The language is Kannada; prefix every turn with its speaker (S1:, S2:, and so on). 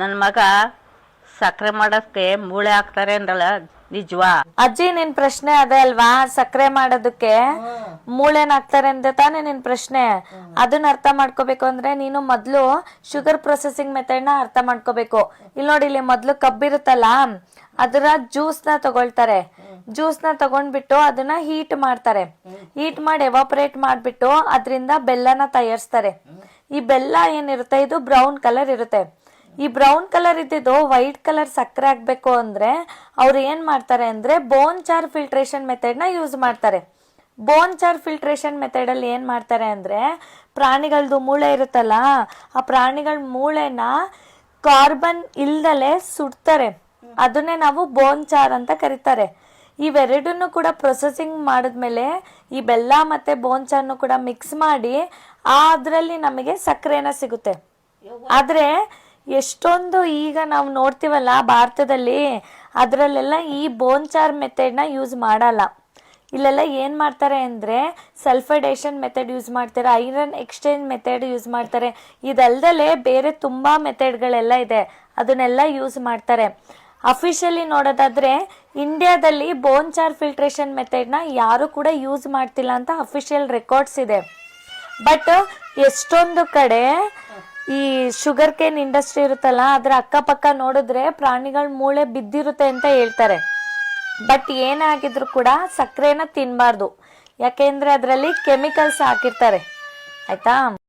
S1: ನನ್ನ ಮಗ ಸಕ್ಕರೆ ಮಾಡೋಕ್ಕೆ ಮೂಳೆ ಹಾಕ್ತಾರೆ ಅಂದ್ರಲ್ಲ ನಿಜವಾ?
S2: ಅಜ್ಜಿ ನಿನ್ ಪ್ರಶ್ನೆ ಅದೇ ಅಲ್ವಾ? ಸಕ್ಕರೆ ಮಾಡೋದಕ್ಕೆ ಮೂಳೆನ್ ಹಾಕ್ತಾರೆ ಅಂದ್ರೆ ತಾನೇ ನಿನ್ ಪ್ರಶ್ನೆ. ಅದನ್ನ ಅರ್ಥ ಮಾಡ್ಕೋಬೇಕು ಅಂದ್ರೆ ನೀನು ಮೊದ್ಲು ಶುಗರ್ ಪ್ರೊಸೆಸಿಂಗ್ ಮೆಥಡ್ನ ಅರ್ಥ ಮಾಡ್ಕೋಬೇಕು. ಇಲ್ಲಿ ನೋಡಿ ಇಲ್ಲಿ ಮೊದ್ಲು ಕಬ್ಬಿರುತ್ತಲ್ಲ ಅದರ ಜ್ಯೂಸ್ನ ತಗೊಳ್ತಾರೆ. ಜ್ಯೂಸ್ನ ತಗೊಂಡ್ಬಿಟ್ಟು ಅದನ್ನ ಹೀಟ್ ಮಾಡ್ತಾರೆ. ಹೀಟ್ ಮಾಡಿ ಎವಾಪರೇಟ್ ಮಾಡ್ಬಿಟ್ಟು ಅದರಿಂದ ಬೆಲ್ಲನ ತಯಾರಿಸ್ತಾರೆ. ಈ ಬೆಲ್ಲ ಏನಿರುತ್ತೆ? ಇದು ಬ್ರೌನ್ ಕಲರ್ ಇರುತ್ತೆ. ಈ ಬ್ರೌನ್ ಕಲರ್ ಇದ್ದಿದ್ದು ವೈಟ್ ಕಲರ್ ಸಕ್ಕರೆ ಆಗ್ಬೇಕು ಅಂದ್ರೆ ಅವ್ರು ಏನು ಮಾಡ್ತಾರೆ ಅಂದ್ರೆ ಬೋನ್ ಚಾರ್ ಫಿಲ್ಟ್ರೇಷನ್ ಮೆಥಡ್ನ ಯೂಸ್ ಮಾಡ್ತಾರೆ. ಬೋನ್ ಚಾರ್ ಫಿಲ್ಟ್ರೇಷನ್ ಮೆಥಡ್ ಅಲ್ಲಿ ಏನ್ ಮಾಡ್ತಾರೆ ಅಂದ್ರೆ ಪ್ರಾಣಿಗಳದ್ದು ಮೂಳೆ ಇರುತ್ತಲ್ಲ, ಆ ಪ್ರಾಣಿಗಳ ಮೂಳೆನ ಕಾರ್ಬನ್ ಇಲ್ದಲೆ ಸುಡ್ತಾರೆ. ಅದನ್ನೇ ನಾವು ಬೋನ್ ಚಾರ್ ಅಂತ ಕರೀತಾರೆ. ಇವೆರಡನ್ನು ಕೂಡ ಪ್ರೊಸೆಸಿಂಗ್ ಮಾಡಿದ್ಮೇಲೆ ಈ ಬೆಲ್ಲ ಮತ್ತೆ ಬೋನ್ ಚಾರ್ನು ಕೂಡ ಮಿಕ್ಸ್ ಮಾಡಿ ಅದರಲ್ಲಿ ನಮಗೆ ಸಕ್ಕರೆನ ಸಿಗುತ್ತೆ. ಆದ್ರೆ ಎಷ್ಟೊಂದು ಈಗ ನಾವು ನೋಡ್ತೀವಲ್ಲ ಭಾರತದಲ್ಲಿ, ಅದರಲ್ಲೆಲ್ಲ ಈ ಬೋನ್ ಚಾರ್ ಮೆಥಡ್ನ ಯೂಸ್ ಮಾಡಲ್ಲ. ಇಲ್ಲೆಲ್ಲ ಏನು ಮಾಡ್ತಾರೆ ಅಂದರೆ ಸಲ್ಫಡೇಷನ್ ಮೆಥಡ್ ಯೂಸ್ ಮಾಡ್ತಾರೆ ಐರನ್ ಎಕ್ಸ್ಚೇಂಜ್ ಮೆಥಡ್ ಯೂಸ್ ಮಾಡ್ತಾರೆ. ಇದಲ್ದಲೆ ಬೇರೆ ತುಂಬ ಮೆಥಡ್ಗಳೆಲ್ಲ ಇದೆ, ಅದನ್ನೆಲ್ಲ ಯೂಸ್ ಮಾಡ್ತಾರೆ. ಅಫಿಷಿಯಲಿ ನೋಡೋದಾದರೆ ಇಂಡಿಯಾದಲ್ಲಿ ಬೋನ್ ಚಾರ್ ಫಿಲ್ಟ್ರೇಷನ್ ಮೆಥಡ್ನ ಯಾರೂ ಕೂಡ ಯೂಸ್ ಮಾಡ್ತಿಲ್ಲ ಅಂತ ಅಫಿಷಿಯಲ್ ರೆಕಾರ್ಡ್ಸ್ ಇದೆ. ಬಟ್ ಎಷ್ಟೊಂದು ಕಡೆ ಈ ಶುಗರ್ ಕೇನ್ ಇಂಡಸ್ಟ್ರಿ ಇರುತ್ತಲ್ಲ, ಅದ್ರ ಅಕ್ಕಪಕ್ಕ ನೋಡಿದ್ರೆ ಪ್ರಾಣಿಗಳ ಮೂಳೆ ಬಿದ್ದಿರುತ್ತೆ ಅಂತ ಹೇಳ್ತಾರೆ. ಬಟ್ ಏನಾಗಿದ್ರು ಕೂಡ ಸಕ್ಕರೆನ ತಿನ್ಬಾರ್ದು. ಯಾಕೆಂದ್ರೆ ಅದರಲ್ಲಿ ಕೆಮಿಕಲ್ಸ್ ಹಾಕಿರ್ತಾರೆ. ಆಯ್ತಾ?